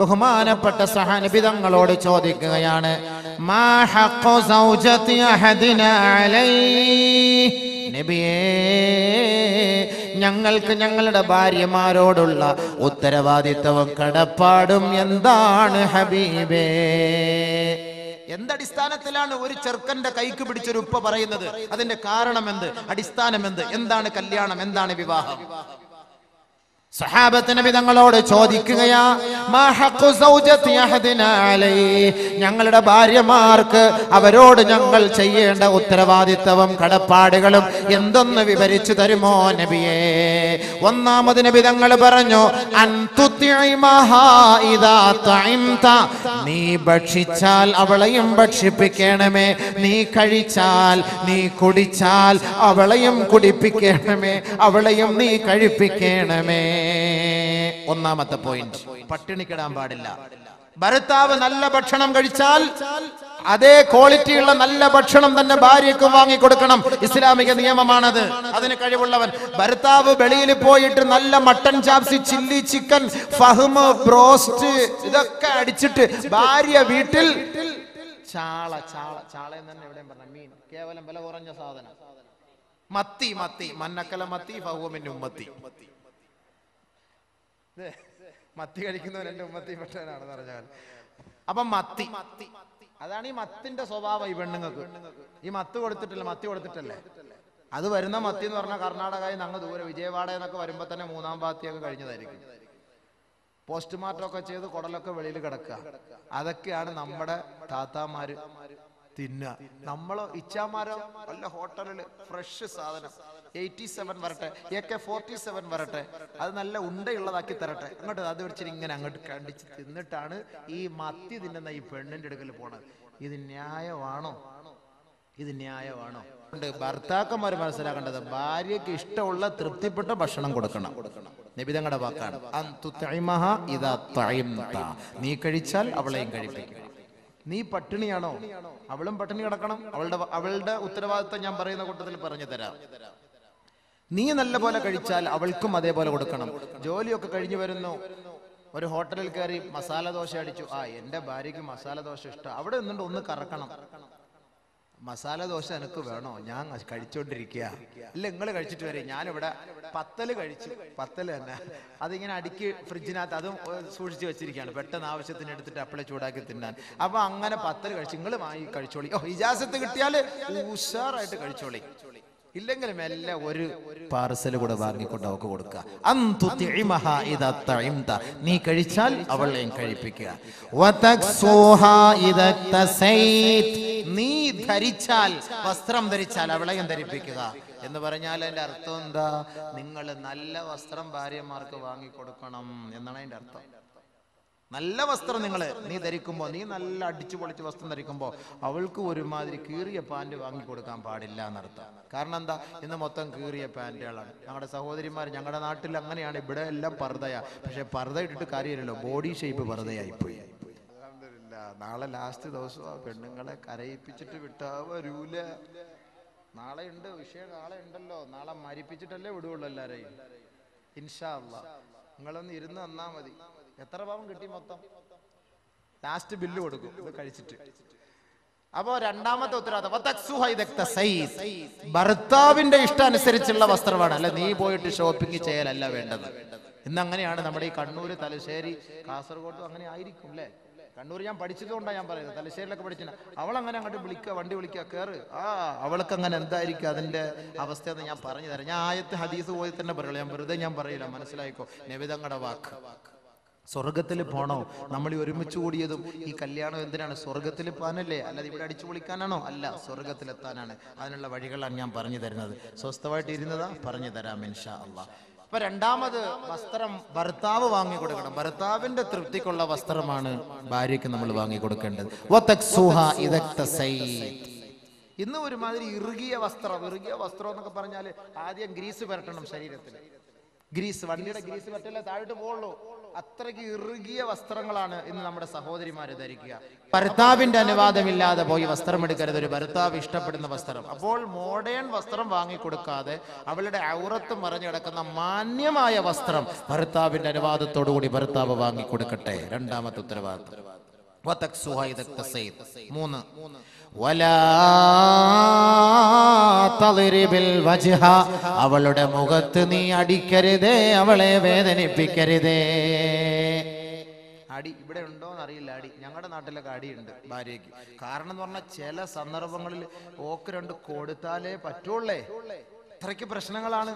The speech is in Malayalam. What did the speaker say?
ബഹുമാനപ്പെട്ട സഹാനബിതങ്ങളോട് ചോദിക്കുകയാണ് ഞങ്ങൾക്ക് ഞങ്ങളുടെ ഭാര്യമാരോടുള്ള ഉത്തരവാദിത്തവും കടപ്പാടും എന്താണ് ഹബീബേ? എന്തടിസ്ഥാനത്തിലാണ് ഒരു ചെറുക്കന്റെ കൈക്ക് പിടിച്ചൊരു ഉപ്പ പറയുന്നത്? അതിന്റെ കാരണം എന്ത് അടിസ്ഥാനം എന്ത് എന്താണ് കല്യാണം? എന്താണ് വിവാഹം? സഹാബത്ത് നബി തങ്ങളോട് ചോദിക്കുകയാ ഞങ്ങളുടെ ഭാര്യമാർക്ക് അവരോട് ഞങ്ങൾ ചെയ്യേണ്ട ഉത്തരവാദിത്തവും കടപ്പാടുകളും എന്തെന്ന് വിവരിച്ചു തരുമോ നബിയേ? ഒന്നാമത് നബി തങ്ങൾ പറഞ്ഞു നീ ഭക്ഷിച്ചാൽ അവളെയും ഭക്ഷിപ്പിക്കണമേ. നീ കഴിച്ചാൽ നീ കുടിച്ചാൽ അവളെയും കുടിപ്പിക്കണമേ. അവളെയും നീ കഴിപ്പിക്കണമേ. ഒന്നാമത്തെ പോയിന്റ് പട്ടിണിക്കിടാൻ പാടില്ല. ഭർത്താവ് നല്ല ഭക്ഷണം കഴിച്ചാൽ അതേ ക്വാളിറ്റിയുള്ള നല്ല ഭക്ഷണം തന്നെ ഭാര്യയ്ക്ക് വാങ്ങിക്കൊടുക്കണം. ഇസ്ലാമിക നിയമമാണത്. അതിന് കഴിവുള്ളവൻ. ഭർത്താവ് വെളിയിൽ പോയിട്ട് നല്ല മട്ടൻ ചാപ്സി ചില്ലി ചിക്കൻ ഫഹ്മ് ബ്രോസ്റ്റ് ഇതൊക്കെ അടിച്ചിട്ട് ഭാര്യ വീട്ടിൽ ചാള ചാള ചാള തന്നെ എവിടെയും പറഞ്ഞ മീൻ. കേവലം വില കുറഞ്ഞ സാധനം. മത്തി മത്തി. മന്നക്കല മത്തി ഫഹുമിന്റെ ഉമ്മത്തി. മത്തി കഴിക്കുന്നവൻ എന്റെ ഉമ്മത്തി പെട്ടവനാണെന്ന് പറഞ്ഞാൽ അപ്പൊ മത്തി. അതാണ് ഈ മത്തിന്റെ സ്വഭാവം ഈ പെണ്ണുങ്ങൾക്ക്. ഈ മത്ത് കൊടുത്തിട്ടില്ല? മത്തി കൊടുത്തിട്ടല്ലേ? അത് വരുന്ന മത്തി എന്ന് പറഞ്ഞാൽ കർണാടകയിൽ നിന്ന് അങ്ങ് ദൂരെ വിജയവാഡ എന്നൊക്കെ വരുമ്പോ തന്നെ മൂന്നാം പാത്തിയൊക്കെ കഴിഞ്ഞതായിരിക്കും. പോസ്റ്റ്മോർട്ടം ഒക്കെ ചെയ്ത് കുടലൊക്കെ വെളിയിൽ കിടക്കുക. അതൊക്കെയാണ് നമ്മുടെ താത്താമാര് തിന്നുക. നമ്മൾ ഇച്ഛാമാരോ നല്ല ഹോട്ടലിൽ ഫ്രഷ് സാധനം. എയ്റ്റി സെവൻ വരട്ടെ എ കെ ഫോർട്ടി സെവൻ വരട്ടെ. അത് നല്ല ഉണ്ടയുള്ളതാക്കി തരട്ടെ. അങ്ങോട്ട് അത് വെച്ചിട്ട് ഇങ്ങനെ അങ്ങോട്ട് കണ്ടിച്ച് തിന്നിട്ടാണ് ഈ മത്തി തിന്നുന്ന ഈ പെണ്ണിന്റെ അടുക്കൽ പോണത്. ഇത് ന്യായമാണോ? ഇത് ന്യായമാണോ? ഭർത്താക്കന്മാർ മനസ്സിലാക്കേണ്ടത് ഭാര്യക്ക് ഇഷ്ടമുള്ള തൃപ്തിപ്പെട്ട ഭക്ഷണം കൊടുക്കണം. നിബിതങ്ങളുടെ വാക്കാണ്. നീ കഴിച്ചാൽ അവളെയും കഴിപ്പിക്കണം നീ പട്ടിണിയാണോ? അവളും പട്ടിണി കിടക്കണം. അവളുടെ അവളുടെ ഉത്തരവാദിത്തം ഞാൻ പറയുന്ന കൂട്ടത്തിൽ പറഞ്ഞു തരാം. നീ നല്ല പോലെ കഴിച്ചാൽ അവൾക്കും അതേപോലെ കൊടുക്കണം. ജോലിയൊക്കെ കഴിഞ്ഞു വരുന്നു. ഒരു ഹോട്ടലിൽ കയറി മസാല ദോശ അടിച്ചു. ആ എന്റെ ഭാര്യയ്ക്ക് മസാല ദോശ ഇഷ്ടം. അവിടെ നിന്നുകൊണ്ട് ഒന്ന് കറക്കണം. മസാല ദോശ എനിക്ക് വേണോ? ഞാൻ കഴിച്ചോണ്ടിരിക്കുക അല്ല നിങ്ങൾ കഴിച്ചിട്ട് വരെ. ഞാനിവിടെ പത്തൽ കഴിച്ചു. പത്തൽ തന്നെ. അതിങ്ങനെ അടുക്കി ഫ്രിഡ്ജിനകത്ത് അതും സൂക്ഷിച്ചു വെച്ചിരിക്കുകയാണ് പെട്ടെന്ന് ആവശ്യത്തിന് എടുത്തിട്ട് അപ്പളെ ചൂടാക്കി തിന്നാൻ. അപ്പൊ അങ്ങനെ പത്തൽ കഴിച്ചു നിങ്ങൾ വാങ്ങി കഴിച്ചോളി. ഓ ഇജാസത്ത് കിട്ടിയാൽ ഉഷാറായിട്ട് കഴിച്ചോളി. ഇല്ലെങ്കിൽ മെല്ലെ ഒരു പാർസൽ കൂടെ വാങ്ങിക്കൊണ്ട് അവക്ക് കൊടുക്കുക. നീ കഴിച്ചാൽ അവളെയും കഴിപ്പിക്കുക. നീ ധരിച്ചാൽ വസ്ത്രം ധരിച്ചാൽ അവളെയും ധരിപ്പിക്കുക. എന്ന് പറഞ്ഞാൽ അതിന്റെ അർത്ഥം എന്താ? നിങ്ങൾ നല്ല വസ്ത്രം ഭാര്യമാർക്ക് വാങ്ങിക്കൊടുക്കണം എന്നാണ് അതിന്റെ അർത്ഥം. നല്ല വസ്ത്രം നിങ്ങൾ നീ ധരിക്കുമ്പോൾ നീ നല്ല അടിച്ചു പൊളിച്ച് വസ്ത്രം ധരിക്കുമ്പോൾ അവൾക്ക് ഒരുമാതിരി കീറിയ പാന്റ് വാങ്ങി കൊടുക്കാൻ പാടില്ല എന്നർത്ഥം. കാരണം എന്താ? ഇന്ന് മൊത്തം കീറിയ പാന്റുകളാണ്. ഞങ്ങളുടെ സഹോദരിമാർ ഞങ്ങളുടെ നാട്ടിൽ അങ്ങനെയാണ് ഇവിടെ എല്ലാം പർദ്ദയാ. പക്ഷെ പർദ്ദ ഇട്ടിട്ട് കാര്യമില്ലല്ലോ ബോഡി ഷേപ്പ് പർദ്ദയായി പോയി അൽഹംദുലില്ലാ. നാളെ ലാസ്റ്റ് ദിവസം ആ പെണ്ണുങ്ങളെ കരയിപ്പിച്ചിട്ട് വിട്ടാ വരൂല. നാളെ ഉണ്ട് വിഷയം നാളെ ഉണ്ടല്ലോ. നാളെ മരിപ്പിച്ചിട്ടല്ലേ വിടുള്ളൂ എല്ലാരെയും. ഇൻഷാ അല്ലാ നിങ്ങളൊന്ന് ഇരുന്ന് തന്നാ മതി. എത്ര പാവം കിട്ടി മൊത്തം? ലാസ്റ്റ് ബില്ല് കൊടുക്കും. ഇത് കഴിച്ചിട്ട്. അപ്പോ രണ്ടാമത്തെ സൈസ്. ഭർത്താവിന്റെ ഇഷ്ടം അനുസരിച്ചുള്ള വസ്ത്രമാണ്. അല്ല നീ പോയിട്ട് ഷോപ്പിംഗ് ചെയ്യലല്ല വേണ്ടത്. ഇന്ന് അങ്ങനെയാണ് നമ്മുടെ ഈ കണ്ണൂര് തലശ്ശേരി കാസർഗോഡ് അങ്ങനെ ആയിരിക്കും അല്ലേ? കണ്ണൂർ ഞാൻ പഠിച്ചതുകൊണ്ടാണ് ഞാൻ പറയുന്നത്. തലശ്ശേരിയിലൊക്കെ പഠിച്ചില്ല അവൾ അങ്ങനെ അങ്ങോട്ട് വിളിക്കുക വണ്ടി വിളിക്കുക കയറ് ആ അവൾക്ക് അങ്ങനെ എന്തായിരിക്കും അതിന്റെ അവസ്ഥ എന്ന് ഞാൻ പറഞ്ഞു തരാം ഞാൻ ആയത്ത് ഹദീസ് പോയി തന്നെ പറയുള്ളൂ. ഞാൻ വെറുതെ ഞാൻ പറയില്ല. മനസ്സിലായിക്കോ? നബിതങ്ങളുടെ വാക്ക്. സ്വർഗത്തിൽ പോണോ? നമ്മൾ ഒരുമിച്ച് കൂടിയതും ഈ കല്യാണം എന്തിനാണ്? സ്വർഗത്തിൽ പോകാനല്ലേ? അല്ലാതെ ഇവിടെ അടിച്ചു പൊളിക്കാനാണോ? അല്ല സ്വർഗത്തിലെത്താനാണ് അതിനുള്ള വഴികളാണ് ഞാൻ പറഞ്ഞു തരുന്നത് സ്വസ്ഥമായിട്ട് ഇരുന്നതാ പറഞ്ഞു തരാം ഇൻഷാ അള്ളാ. അപ്പൊ രണ്ടാമത് വസ്ത്രം ഭർത്താവ് വാങ്ങി കൊടുക്കണം. ഭർത്താവിന്റെ തൃപ്തിക്കുള്ള വസ്ത്രമാണ് ഭാര്യയ്ക്ക് നമ്മൾ വാങ്ങി കൊടുക്കേണ്ടത്. ഇന്ന് ഒരുമാതിരി ഇറുകിയ വസ്ത്രം ഇറുകിയ വസ്ത്രം എന്നൊക്കെ പറഞ്ഞാൽ ആദ്യം ഗ്രീസ് പുരട്ടണം ശരീരത്തിൽ ഗ്രീസ് വണ്ടിയുടെ ഗ്രീസ് പറ്റല്ലേ താഴോട്ട് പോകുള്ളൂ അത്രയ്ക്ക് ഇറുകിയ വസ്ത്രങ്ങളാണ് ഇന്ന് നമ്മുടെ സഹോദരിമാര് ധരിക്കുക. ഭർത്താവിന്റെ അനുവാദമില്ലാതെ പോയി വസ്ത്രം എടുക്കരുത് ഒരു ഭർത്താവ് ഇഷ്ടപ്പെടുന്ന വസ്ത്രം. അപ്പോൾ മോഡേൺ വസ്ത്രം വാങ്ങിക്കൊടുക്കാതെ അവളുടെ ഔറത്ത് മറിഞ്ഞു കിടക്കുന്ന മാന്യമായ വസ്ത്രം ഭർത്താവിന്റെ അനുവാദത്തോടു കൂടി ഭർത്താവ് വാങ്ങിക്കൊടുക്കട്ടെ? രണ്ടാമത്തെ ഉത്തരവാദിത്വം മൂന്ന്. വലാ. അവളുടെ മുഖത്ത് നീ അടിക്കരുതേ അവളെ വേദനിപ്പിക്കരുതേ. അടി ഇവിടെ ഉണ്ടോ എന്നറിയില്ല അടി. ഞങ്ങളുടെ നാട്ടിലൊക്കെ അടിയുണ്ട് ഭാര്യയ്ക്ക്. കാരണം എന്ന് പറഞ്ഞാൽ ചില സന്ദർഭങ്ങളിൽ ഓക്ക് രണ്ട് കൊടുത്താലേ പറ്റുള്ളേ. അത്രയ്ക്ക് പ്രശ്നങ്ങളാണ്.